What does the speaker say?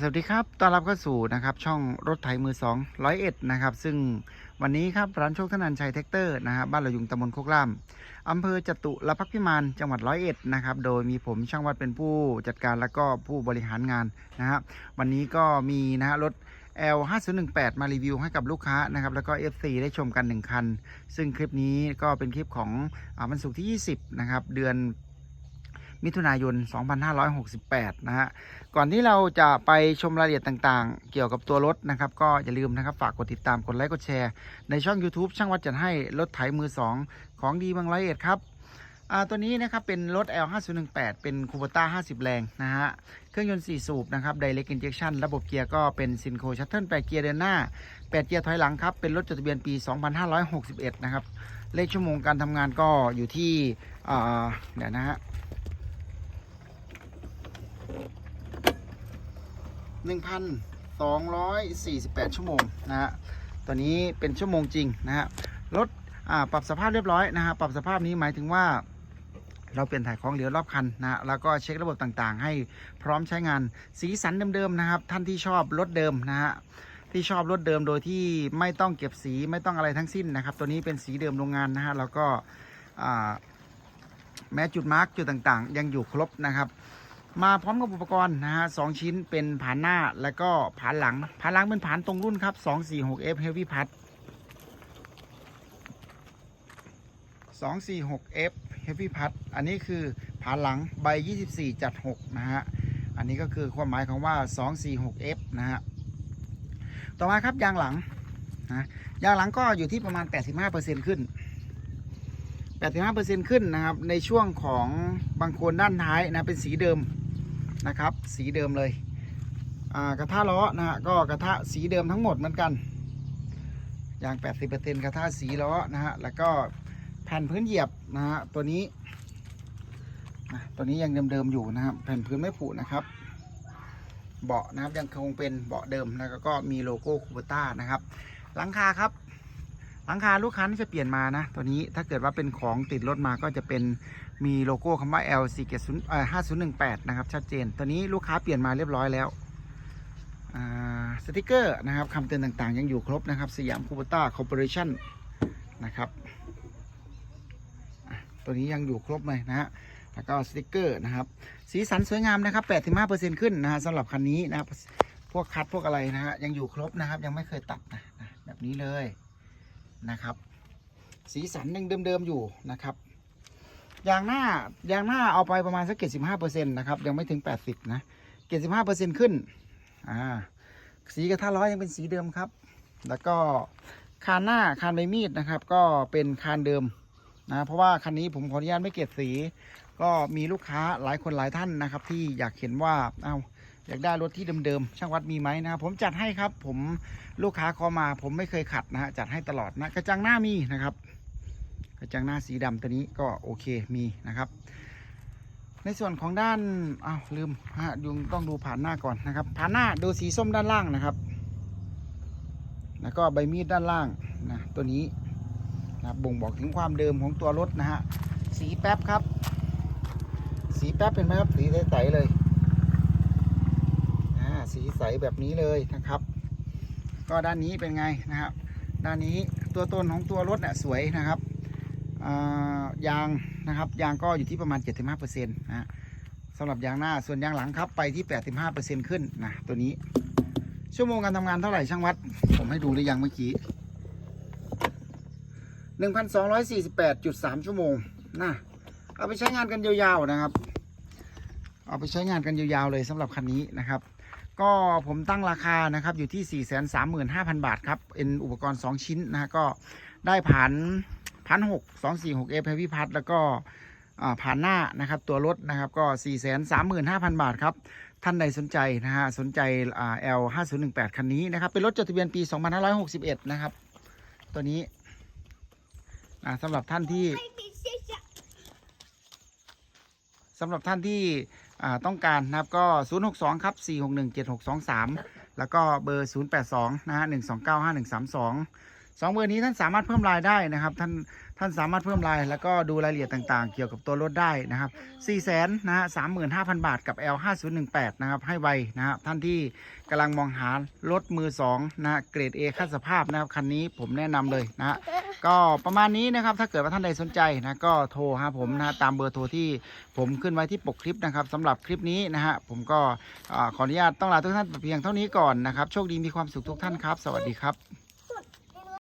สวัสดีครับ ต้อนรับเข้าสู่นะครับช่องรถไถมือสองร้อยเอ็ดนะครับ ซึ่งวันนี้ครับร้านโชคธนันชัยแท็กเตอร์นะครับบ้านเรายุงตำบลโคกล่ามอำเภอจตุรพักษ์พิมานจังหวัดร้อยเอ็ดนะครับ โดยมีผมช่างวัดเป็นผู้จัดการและก็ผู้บริหารงานนะครับ วันนี้ก็มีนะฮะรถ L 5 0 1 8มารีวิวให้กับลูกค้านะครับแล้วก็ FC ได้ชมกัน 1 คัน ซึ่งคลิปนี้ก็เป็นคลิปของอวันศุกร์ที่ 20 นะครับ เดือน มิถุนายน 2568 นะฮะ ก่อนที่เราจะไปชมรายละเอียดต่างๆ เกี่ยวกับตัวรถนะครับ ก็อย่าลืมนะครับฝากกดติดตาม กดไลค์ กดแชร์ ในช่อง YouTube ช่างวัดจัดให้รถไถมือ 2 ของดีบางร้อยเอ็ดครับตัวนี้นะครับเป็นรถ L 5 0 1 8 เป็นคูปต้า50 แรงนะฮะ เครื่องยนต์ 4 สูบนะครับ Direct Injection ระบบเกียร์ก็เป็นซินโคชัตเทิล8เกียร์เดินหน้า 8 เกียร์ถอยหลังครับ เป็นรถจดทะเบียนปี 2561 นะครับ เลขชั่วโมงการทำงานก็อยู่ที่อ่าเดี๋ยวนะฮะ 1,248 ชั่วโมงนะฮะตอนนี้เป็นชั่วโมงจริงนะฮะรถอ่าปรับสภาพเรียบร้อยนะฮะปรับสภาพนี้หมายถึงว่าเราเปลี่ยนถ่ายของเหลวรอบคันนะฮะแล้วก็เช็คระบบต่างๆ ให้พร้อมใช้งานสีสันเดิมๆนะครับ ท่านที่ชอบรถเดิมนะฮะที่ชอบรถเดิมโดยที่ไม่ต้องเก็บสีไม่ต้องอะไรทั้งสิ้นนะครับ ตัวนี้เป็นสีเดิมโรงงานนะฮะแล้วก็อ่าแม้จุดมาร์กจุดต่างๆ ยังอยู่ครบนะครับ มาพร้อมกับอุปกรณ์นะฮะสองชิ้นเป็นผานหน้าแล้วก็ผานหลังผานหลังเป็นผานตรงรุ่นครับ 246F Heavy Pad 246F Heavy Pad อันนี้คือผานหลังใบ 24 จัด 6 นะฮะ อันนี้ก็คือความหมายของว่า 246F นะฮะ ต่อมาครับยางหลังนะยางหลังก็อยู่ที่ประมาณ 85%ขึ้น 85%ขึ้นนะครับ ในช่วงของบางโคนด้านท้ายนะ เป็นสีเดิม นะครับ สีเดิมเลยกระทะล้อนะฮะก็กระทะสีเดิมทั้งหมดเหมือนกันยาง 80%กระทะสีล้อนะฮะแล้วก็แผ่นพื้นเหยียบนะฮะตัวนี้ตัวนี้ยังเดิมๆอยู่นะครับแผ่นพื้นไม่ผุนะครับเบาะนะครับยังคงเป็นเบาะเดิมแล้วก็มีโลโก้คูเบต้านะครับหลังคาครับ หลังคาลูกค้าที่จะเปลี่ยนมานะ ตัวนี้ถ้าเกิดว่าเป็นของติดรถมาก็จะเป็นมีโลโก้คำว่า L 4 7 0เอ่อ5018 นะครับ ชัดเจน ตัวนี้ลูกค้าเปลี่ยนมาเรียบร้อยแล้วสติกเกอร์นะครับคำเตือนต่างๆ ยังอยู่ครบนะครับ สยามคูเบต้าคอร์ปอเรชั่นนะครับ ตัวนี้ยังอยู่ครบเลยนะฮะแล้วก็สติกเกอร์นะครับ สีสันสวยงามนะครับ 85%ขึ้นนะฮะสำหรับคันนี้นะครับ พวกคัดพวกอะไรนะฮะยังอยู่ครบนะครับ ยังไม่เคยตัดนะแบบนี้เลย นะครับ สีสันยังเดิมๆอยู่นะครับยางหน้ายางหน้าเอาไปประมาณสัก75%นนะครับยังไม่ถึง80นะ75%ขึ้นอ่าสีกระทะร้อยยังเป็นสีเดิมครับ แล้วก็คานหน้าคานใบมีดนะครับ ก็เป็นคานเดิมนะเพราะว่าคันนี้ผมขออนุญาตไม่เก็บสี ก็มีลูกค้าหลายคนหลายท่านนะครับ ที่อยากเห็นว่าเอ้า อยากได้รถที่เดิมๆช่างวัดมีไหมนะครับผมจัดให้ครับ ผมลูกค้าขอมา ผมไม่เคยขัดนะฮะจัดให้ตลอดนะกระจังหน้ามีนะครับ กระจังหน้าสีดำตัวนี้ก็โอเคมีนะครับ ในส่วนของด้านอ้าวลืมฮะยุงต้องดูผ่านหน้าก่อนนะครับผ่านหน้าดูสีส้มด้านล่างนะครับ แล้วก็ใบมีดด้านล่างนะตัวนี้นะบ่งบอกถึงความเดิมของตัวรถนะฮะสีแป๊บครับ สีแป๊บเป็นไหมครับสีใสๆเลย สีใสแบบนี้เลยนะครับ ก็ด้านนี้เป็นไงนะครับ ด้านนี้ตัวต้นของตัวรถเนี่ยสวยนะครับยางนะครับยางก็อยู่ที่ประมาณ 75%นะฮะสำหรับยางหน้าส่วนยางหลังครับไปที่ 85%ขึ้นนะตัวนี้ ชั่วโมงการทำงานเท่าไหร่ช่างวัด ผมให้ดูหรือยังเมื่อกี้ 1,248.3 ชั่วโมงนะเอาไปใช้งานกันยาวๆนะครับ เอาไปใช้งานกันยาวๆเลยสำหรับคันนี้นะครับ ก็ผมตั้งราคานะครับอยู่ที่ 435,000 บาทครับ เป็นอุปกรณ์ 2 ชิ้นนะฮะก็ได้ผ่านพันหกสองสี่หกเอฟพิพัทแล้วก็ผ่านหน้านะครับตัวรถนะครับก็ 435,000 บาทครับท่านใดสนใจนะฮะสนใจอ่า L 5018คันนี้นะครับเป็นรถจดทะเบียนปี 2561 นะครับ ตัวนี้สำหรับท่านที่ สำหรับท่านที่ต้องการนะครับก็ 062 ครับ 461 7623 แล้วก็เบอร์ 082 นะฮะ 129 5132 สองเบอร์นี้ท่านสามารถเพิ่มรายได้นะครับท่านท่านสามารถเพิ่มราย แล้วก็ดูรายละเอียดต่างๆ เกี่ยวกับตัวรถได้นะครับ4 0 0 0 0นะฮะ35,000 บาทกับ L 5018นะครับให้ไวนะฮะท่านที่กำลังมองหารถมือ2นะฮะเกรด A ค่าสภาพนะครับคันนี้ผมแนะนำเลยนะฮะก็ประมาณนี้นะครับถ้าเกิดว่าท่านใดสนใจนะก็โทรหาผมนะตามเบอร์โทรที่ผมขึ้นไว้ที่ปกคลิปนะครับสำหรับคลิปนี้นะฮะผมก็ขออนุญาตต้องลาทุกท่านเพียงเท่านี้ก่อนนะครับโชคดีมีความสุขทุกท่านครับ สวัสดีครับ